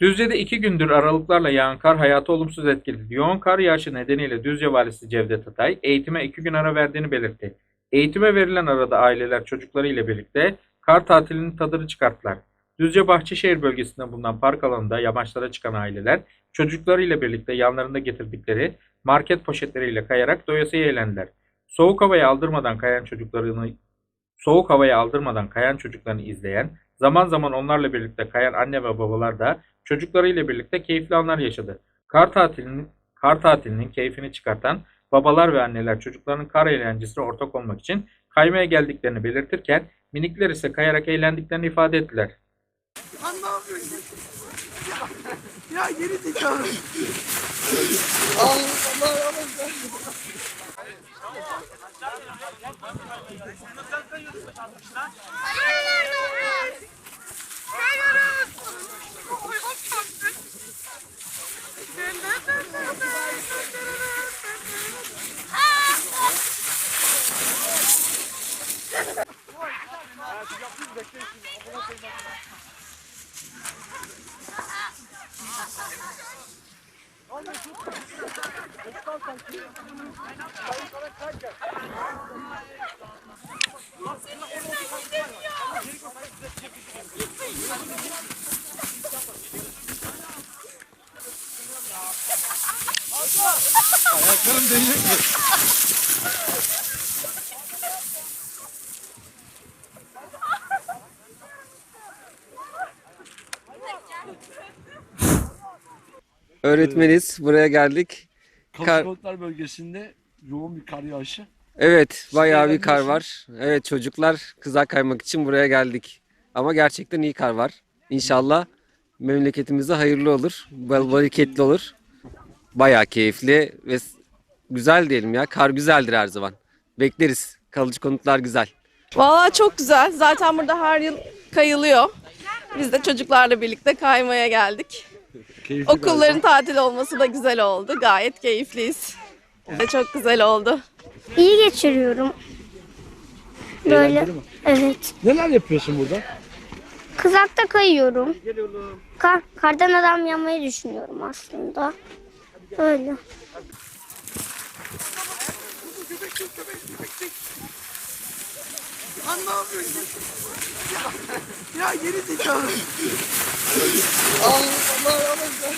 Düzce'de iki gündür aralıklarla yağan kar hayatı olumsuz etkiledi. Yoğun kar yağışı nedeniyle Düzce valisi Cevdet Atay eğitime iki gün ara verdiğini belirtti. Eğitime verilen arada aileler çocuklarıyla birlikte kar tatilinin tadını çıkarttılar. Düzce Bahçeşehir bölgesinde bulunan park alanında yamaçlara çıkan aileler çocuklarıyla birlikte yanlarında getirdikleri market poşetleriyle kayarak doyasıya eğlendiler. Soğuk havaya aldırmadan kayan çocuklarını soğuk havaya aldırmadan kayan çocuklarını izleyen, zaman zaman onlarla birlikte kayan anne ve babalar da çocuklarıyla birlikte keyifli anlar yaşadı. Kar tatilinin kar tatilinin keyfini çıkartan babalar ve anneler çocuklarının kar eğlencesine ortak olmak için kaymaya geldiklerini belirtirken minikler ise kayarak eğlendiklerini ifade ettiler. Lan ne yapıyorsun? Ya, ya geri zekalı. Yapayım bekleyin şimdi. Okula koymak. Ayaklarım değecek mi? Öğretmeniz buraya geldik. Kalabalıklar bölgesinde yoğun bir kar yağışı. Evet bayağı bir kar var. Evet çocuklar kızak kaymak için buraya geldik. Ama gerçekten iyi kar var. İnşallah memleketimize hayırlı olur. Bol bereketli olur. Bayağı keyifli ve güzel diyelim ya. Kar güzeldir her zaman. Bekleriz. Kalıcı konutlar güzel. Valla çok güzel. Zaten burada her yıl kayılıyor. Biz de çocuklarla birlikte kaymaya geldik. Keyifli Okulların tatil olması da güzel oldu. Gayet keyifliyiz. Ve çok güzel oldu. İyi geçiriyorum. Böyle. Eğlenceli mi? Evet. Neler yapıyorsun burada? Kızakta kayıyorum. Kar, kardan adam yapmayı düşünüyorum aslında. Öyle. Lan ne yapıyorsun? Ya, ya geri zekalı. Allah Allah Allah.